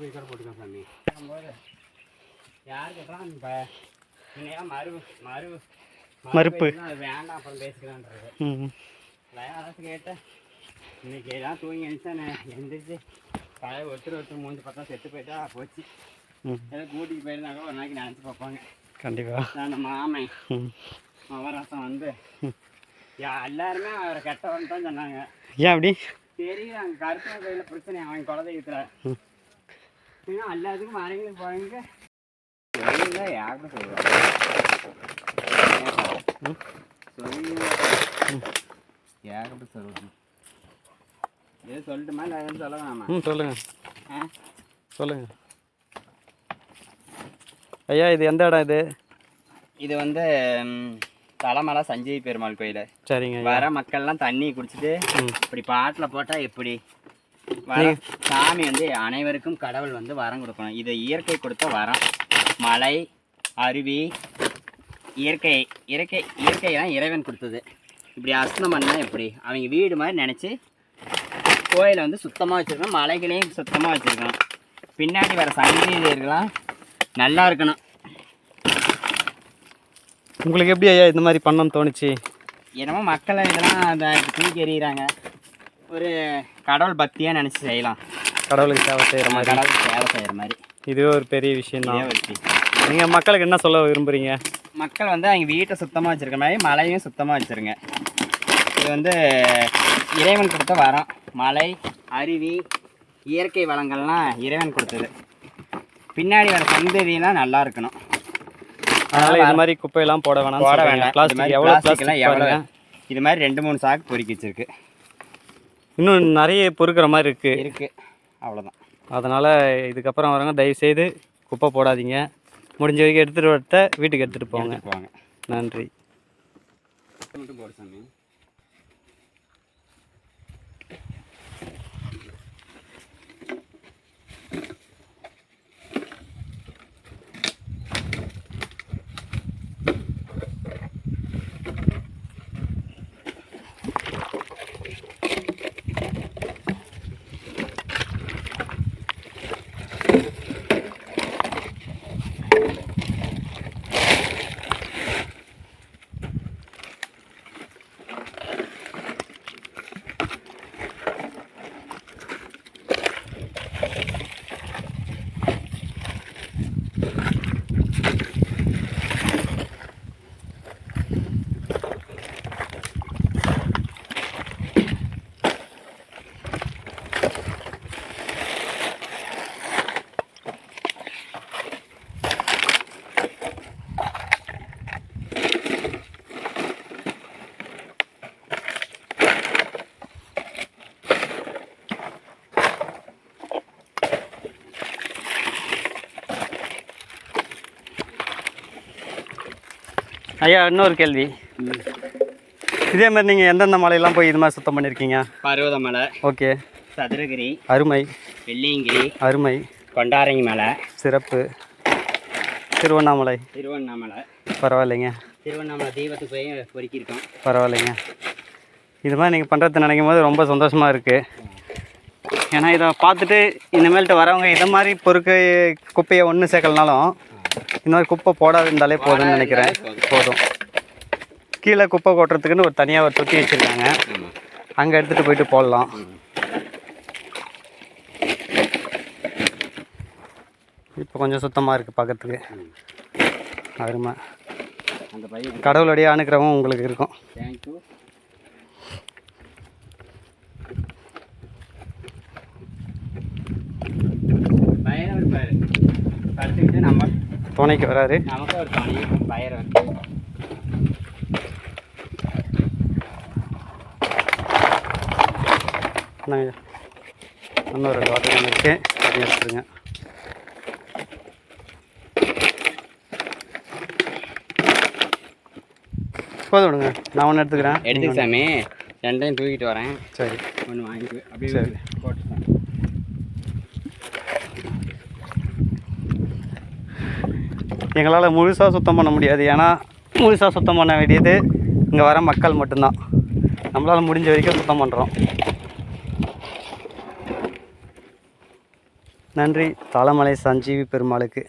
போய் கூட போட்டுக்கோ சாமி. போது யார் கேட்டான் இப்போ நீங்கள் மறு மறு மறுப்பு. வேண்டாம் அப்புறம் பேசிக்கலான்றது. லயாஸ் கேட்டேன். இன்னைக்கு தான் தூங்கி எழுந்தேன் எந்திரிச்சு பழைய ஒருத்தர் ஒருத்தர் மூஞ்சி பார்த்தா செத்து போயிட்டா போச்சு. ம். ஏதோ கூட்டிகிட்டு போயிருந்தாங்க ஒரு நாளைக்கு நினச்சி பார்ப்பாங்க. கண்டிப்பாக நான் அந்த மாமன். ம். மவராசம் வந்து யா எல்லாருமே அவரை கெட்டவன் தான் சொன்னாங்க. ஏன் அப்படி? தெரியுறாங்க கருப்பு கையில் பிரச்சனை அவன் ம். ஏன்னா எல்லாத்துக்கும் மறைங்களுக்கு போவாங்க சொல்லுங்க யாருக்கும் சொல்லுவாங்க. சொல்லுங்க ஏகப்பட்ட சொல்லுவாங்க. எது சொல்லட்டுமா? இல்லை எதுவும் சொல்ல வேணாமா ம் சொல்லுங்கள் ஐயா இது எந்த இடம் இது? இது வந்து தலைமலை சஞ்சீவி பெருமாள் கோயில். சரிங்க வர மக்கள்லாம் தண்ணி குடிச்சிட்டு இப்படி பாட்டில் போட்டால் எப்படி? சாமி வந்து அனைவருக்கும் கடவுள் வந்து வரம் கொடுக்கணும். இது இயற்கை கொடுத்த வரம். மலை அருவி இயற்கை இயற்கை இயற்கையெல்லாம் இறைவன் கொடுத்தது. இப்படி அஸ்தம் பண்ணால் எப்படி? அவங்க வீடு மாதிரி நினச்சி கோயிலை வந்து சுத்தமாக வச்சுருக்கணும். மலைகளையும் சுத்தமாக வச்சுருக்கணும். பின்னாடி வர சங்கீதர்கள்லாம் நல்லா இருக்கணும். உங்களுக்கு எப்படி ஐயா இந்த மாதிரி பண்ணணும்னு தோணுச்சு? என்னமோ மக்களை இதெல்லாம் அந்த தூக்கி எறிகிறாங்க. ஒரு கடவுள் பக்தியாக நினச்சி செய்யலாம். கடவுளுக்கு சேவை செய்கிற மாதிரி. கடவுள் சேவை செய்கிற மாதிரி. இதுவே ஒரு பெரிய விஷயம் தான். வச்சு நீங்கள் மக்களுக்கு என்ன சொல்ல விரும்புகிறீங்க மக்கள் வந்து அவங்க வீட்டை சுத்தமாக வச்சுருக்க மாதிரி மலையும் சுத்தமாக வச்சுருங்க. இது வந்து இறைவன் கொடுத்த வரம். மலை அருவி இயற்கை வளங்கள்லாம் இறைவன் கொடுத்தது. பின்னாடி வர சந்ததியெல்லாம் நல்லா இருக்கணும். அதனால இது மாதிரி குப்பையெல்லாம் போட வேணாம் போட வேண்டாம் பிளாஸ்டிக் எவ்வளோ plastic எல்லாம் பிளாஸ்டிக் எவ்வளோ இது மாதிரி ரெண்டு மூணு சாக்கு பொறுக்கி வச்சிருக்கு. இன்னும் நிறைய பொறுக்கிற மாதிரி இருக்கு. இருக்கு. அவ்வளோதான் அதனால இதுக்கப்புறம் வரவங்க தயவு செய்து குப்பை போடாதீங்க. முடிஞ்ச வரைக்கும் எடுத்துகிட்டு வரட்ட வீட்டுக்கு எடுத்துகிட்டு போங்க. போங்க. நன்றி. ஐயா இன்னொரு கேள்வி. இதே மாதிரி நீங்கள் எந்தெந்த மலையெல்லாம் போய் இது மாதிரி சுத்தம் பண்ணியிருக்கீங்க பர்வதமலை ஓகே. சதுரகிரி அருமை. வெள்ளியங்கிரி அருமை. கொண்டாரங்கி மலை சிறப்பு. திருவண்ணாமலை. திருவண்ணாமலை. பரவாயில்லைங்க. திருவண்ணாமலை தீபத்துக்கு போய் பொறுக்கியிருக்கோம். பரவாயில்லைங்க. இது மாதிரி நீங்கள் பண்ணுறது நினைக்கும் போது ரொம்ப சந்தோஷமாக இருக்குது ஏன்னா இதை பார்த்துட்டு இனிமேல்ட்டு வரவங்க இதை மாதிரி பொறுக்க குப்பையை ஒன்று சேர்க்கலனாலும் இந்த மாதிரி குப்பை போடாது இருந்தாலே போதும்னு நினைக்கிறேன். போதும். கீழே குப்பை கொட்டுறதுக்குன்னு ஒரு தனியாக ஒரு தொட்டி வச்சுருக்காங்க. அங்கே எடுத்துகிட்டு போயிட்டு போடலாம். இப்போ கொஞ்சம் சுத்தமாக இருக்குது பார்க்கறதுக்கு அருமை. கடவுளுடைய அனுக்கிரகம் உங்களுக்கு இருக்கும். துணைக்கு வராரு. நமக்கு ஒரு தனி பைரவர் என்னங்க? இன்னும் ரெண்டு வாட்டர் கேன் இருக்கு. அதையும் எடுத்துருங்க. போதும் விடுங்க. நான் ஒன்று எடுத்துக்கிறேன். எடுத்துக்க சாமி. ரெண்டையும் தூக்கிட்டு வரேன். சரி. ஒன்று வாங்கிக்கு. அப்படியே சரி. போட்டுக்கலாம் எங்களால் முழுசாக சுத்தம் பண்ண முடியாது. ஏன்னா முழுசாக சுத்தம் பண்ண வேண்டியது இங்கே வர மக்கள் மட்டும்தான். நம்மளால் முடிஞ்ச வரைக்கும் சுத்தம் பண்ணுறோம் நன்றி. தாளமலை சஞ்சீவி பெருமாளுக்கு.